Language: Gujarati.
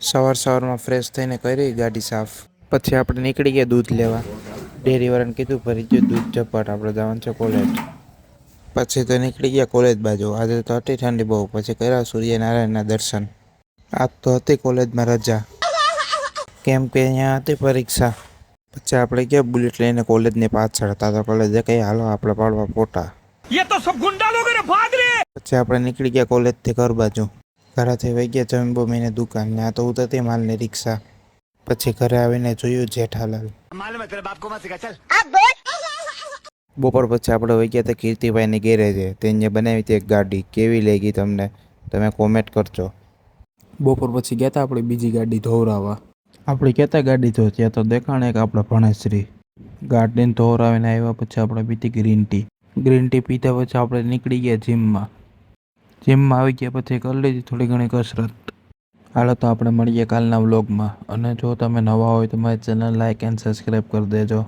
સવાર સવારમાં ફ્રેશ થઈને કરી ગાડી સાફ. પછી આપણે નીકળી ગયા દૂધ લેવા. ડેરીવાળાને કીધું ભરી ગયું દૂધ જપાટ આપણે જવાનું છે કોલેજ પછી તો નીકળી ગયા કોલેજ બાજુ. આજે તો હતી ઠંડી બહુ. પછી કર્યા સૂર્યનારાયણના દર્શન. આજ તો હતી કોલેજમાં રજા. કેમ કે અહીંયા હતી પરીક્ષા. પછી આપણે ગયા બુલેટ લઈને કોલેજની પાછળ. હતા તો કોલેજે કહી હાલો આપણે પાડવા ફોટા. પછી આપણે નીકળી ગયા કોલેજથી ઘર બાજુ. ઘરેથી વહી ગયા જમીન દુકાન આ તો ઉતરતી માલની રિક્ષા. પછી ઘરે આવીને જોયું જેઠાલાલ બપોર પછી આપણે વહી ગયા હતા કીર્તિભાઈની ગેરેજે. તેને બનાવી હતી એક ગાડી. કેવી લેગી તમને? તમે કોમેન્ટ કરજો. બપોર પછી ગયા હતા આપણી બીજી ગાડી ધોવરાવા. આપણે કહેતા ગાડી ધો ત્યાં તો દેખાણ એક આપણે ભણેશ્રી. ગાર્ડન ધોવરાવીને આવ્યા પછી આપણે પીધી ગ્રીન ટી ગ્રીન ટી પીધા પછી આપણે નીકળી ગયા જીમમાં જીમમાં આવી ગયા પછી કરી લીધી થોડી ઘણી કસરત. હાલો તો આપણે મળીએ કાલના વ્લોગમાં અને જો તમે નવા હોય તો મારી ચેનલ લાઇક એન્ડ સબસ્ક્રાઈબ કરી દેજો.